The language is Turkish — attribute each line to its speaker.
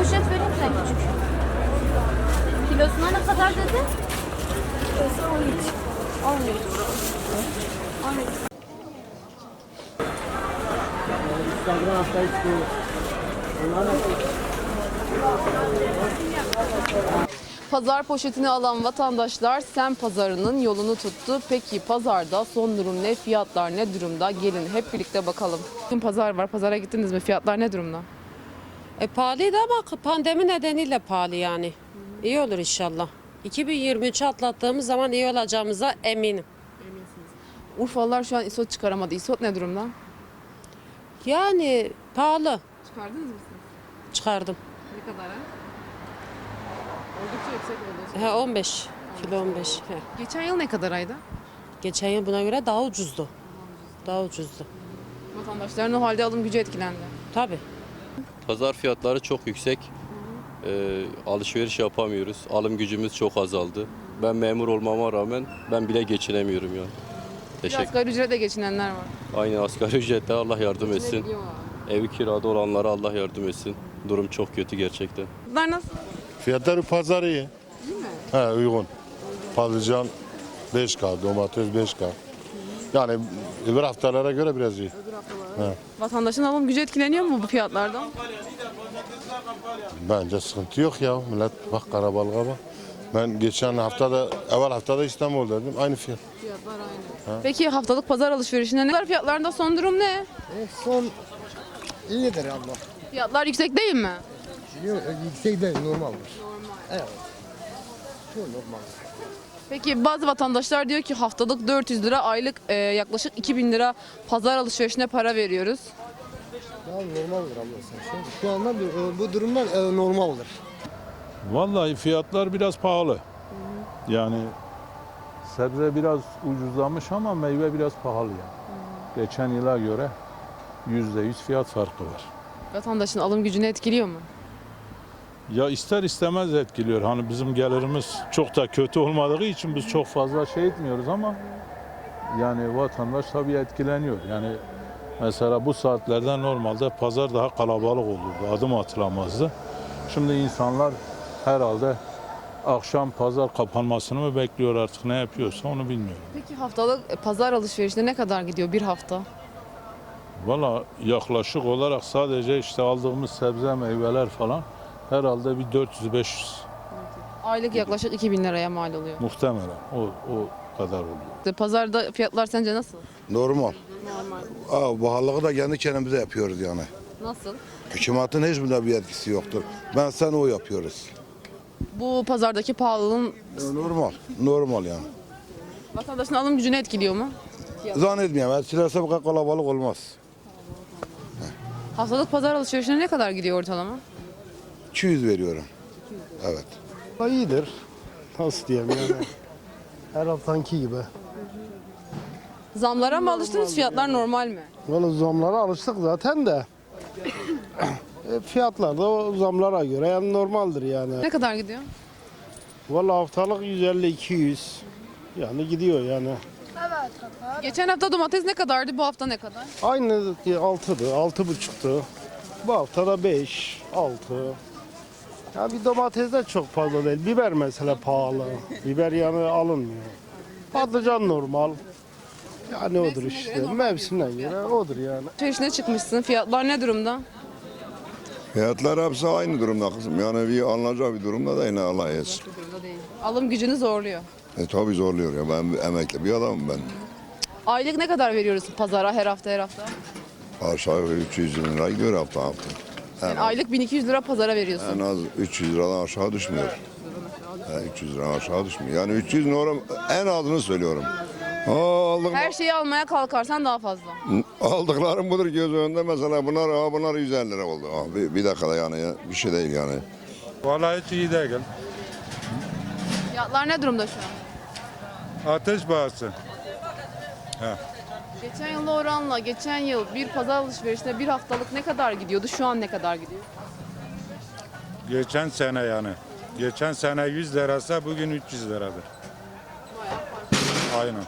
Speaker 1: poşet vereyim sen küçük. Kilosuna ne kadar dedi? Kilosu 13. 13. 13.
Speaker 2: Pazar poşetini alan vatandaşlar sen pazarının yolunu tuttu. Peki pazarda son durum ne? Fiyatlar ne durumda? Gelin hep birlikte bakalım. Bugün pazar var. Pazara gittiniz mi? Fiyatlar ne durumda?
Speaker 3: E, pahalıydı ama pandemi nedeniyle pahalı yani. İyi olur inşallah. 2023'ü atlattığımız zaman iyi olacağımıza eminim.
Speaker 2: Urfalılar şu an isot çıkaramadı. İsot ne durumda?
Speaker 3: Yani pahalı.
Speaker 2: Çıkardınız mı
Speaker 3: Çıkardım.
Speaker 2: Ne kadar? Oldukça yüksek oldu.
Speaker 3: He 15. Kilo 15. He.
Speaker 2: Geçen yıl ne kadar ayda?
Speaker 3: Geçen yıl buna göre daha ucuzdu. Daha ucuzdu.
Speaker 2: Vatandaşların o halde alım gücü etkilendi.
Speaker 3: Tabii.
Speaker 4: Pazar fiyatları çok yüksek. Ee, alışveriş yapamıyoruz. Alım gücümüz çok azaldı. Ben memur olmama rağmen ben bile geçinemiyorum ya.
Speaker 2: Bir
Speaker 4: Teşekkür.
Speaker 2: asgari ücretle geçinenler var.
Speaker 4: Aynı asgari ücretle Allah yardım etsin. Evi kirada olanlara Allah yardım etsin. Durum çok kötü gerçekten.
Speaker 2: Bunlar nasıl?
Speaker 5: Fiyatları pazar iyi. He uygun. Patlıcan 5K, domates 5K. Yani öbür haftalara göre biraz iyi.
Speaker 2: Vatandaşın alım gücü etkileniyor mu bu fiyatlardan?
Speaker 5: Bence sıkıntı yok ya. Millet bak karabalığa bak. Ben geçen haftada, evvel haftada İstanbul'daydım. Aynı fiyat.
Speaker 2: Peki haftalık pazar alışverişinde ne kadar fiyatlarında son durum ne?
Speaker 6: E, Son iyidir abla.
Speaker 2: Fiyatlar yüksek değil mi?
Speaker 6: Yok, Yüksek değil, normaldir. Evet. Çok normal.
Speaker 2: Peki bazı vatandaşlar diyor ki haftalık 400 lira, aylık e, yaklaşık 2000 lira pazar alışverişine para veriyoruz.
Speaker 6: Ya normaldir abla sen. Şu, şu anda bu, e, bu durumlar e, normaldir.
Speaker 7: Vallahi fiyatlar biraz pahalı. Yani sebze biraz ucuzlamış ama meyve biraz pahalı yani. Geçen yıla göre yüzde yüz fiyat farkı var.
Speaker 2: Vatandaşın alım gücünü etkiliyor mu?
Speaker 7: Ya ister istemez etkiliyor. Hani bizim gelirimiz çok da kötü olmadığı için biz çok fazla şey etmiyoruz ama yani vatandaş tabii etkileniyor. Yani mesela bu saatlerde normalde pazar daha kalabalık olurdu. Adım atılamazdı. Şimdi insanlar herhalde akşam pazar kapanmasını mı bekliyor artık ne yapıyorsa onu bilmiyorum.
Speaker 2: Peki haftalık e, pazar alışverişine ne kadar gidiyor bir hafta?
Speaker 7: Valla yaklaşık olarak sadece işte aldığımız sebze meyveler falan herhalde bir 400-500
Speaker 2: Aylık yaklaşık 2000 liraya mal oluyor.
Speaker 7: muhtemelen o, o kadar oluyor.
Speaker 2: Pazarda fiyatlar sence nasıl?
Speaker 8: Normal. Aa, pahalılığı da kendi kendimize yapıyoruz yani.
Speaker 2: Nasıl?
Speaker 8: Hükümetin hiçbir bir etkisi yoktur. Ben sen o yapıyoruz.
Speaker 2: Bu pazardaki pahalılığın
Speaker 8: E, Normal. Normal yani.
Speaker 2: vatandaşın alım gücünü etkiliyor mu?
Speaker 8: Zannetmiyorum. Etkilerse bu kadar kalabalık olmaz.
Speaker 2: Haftalık pazar alışverişine ne kadar gidiyor ortalama?
Speaker 8: 200 veriyorum. Evet.
Speaker 6: İyidir. Nasıl diyeyim yani. Her haftanki gibi.
Speaker 2: Zamlara mı alıştınız fiyatlar normal mi?
Speaker 6: Valla zamlara alıştık zaten de. e, fiyatlar da o zamlara göre yani normaldir yani.
Speaker 2: Ne kadar gidiyor?
Speaker 6: Valla haftalık 150-200 yani gidiyor yani.
Speaker 2: Geçen hafta domates ne kadardı bu hafta ne kadar?
Speaker 6: Aynı 6'dı, 6,5'tu. Bu hafta da 5, 6. Ya bir domates de çok fazla değil. Biber mesela pahalı. Biber yani alınmıyor. Patlıcan normal. Yani odur işte. Mevsimine göre odur yani.
Speaker 2: Alışverişine çıkmışsın. Fiyatlar ne durumda?
Speaker 9: Fiyatlar hepsi aynı durumda kızım. Yani bir alınacak bir durumda da yine Allah etsin.
Speaker 2: Alım gücünü zorluyor.
Speaker 9: E tabi zorluyor ya. Ben emekli bir adamım ben.
Speaker 2: Aylık ne kadar veriyoruz pazara her hafta her hafta?
Speaker 9: Aşağı yukarı 300 lira gör hafta hafta.
Speaker 2: Yani aylık 1200 lira pazara veriyorsun.
Speaker 9: en az 300 liradan aşağı düşmüyor. He, 300 liradan aşağı düşmüyor. Yani 300 lira en azını söylüyorum. Aa, aldık,
Speaker 2: Her şeyi almaya kalkarsan daha fazla.
Speaker 9: aldıklarım budur göz önünde mesela bunlar, aa, bunlar 150 lira oldu. Aa, bir, bir dakikada yani ya, bir şey değil yani.
Speaker 7: Vallahi hiç iyi değil.
Speaker 2: Fiyatlar ne durumda şu an?
Speaker 7: Ateş bağısı.
Speaker 2: Geçen yıla oranla geçen yıl bir pazar alışverişine bir haftalık ne kadar gidiyordu? Şu an ne kadar gidiyor?
Speaker 7: Geçen sene yani. Geçen sene 100 lirası bugün 300 liradır. Aynen.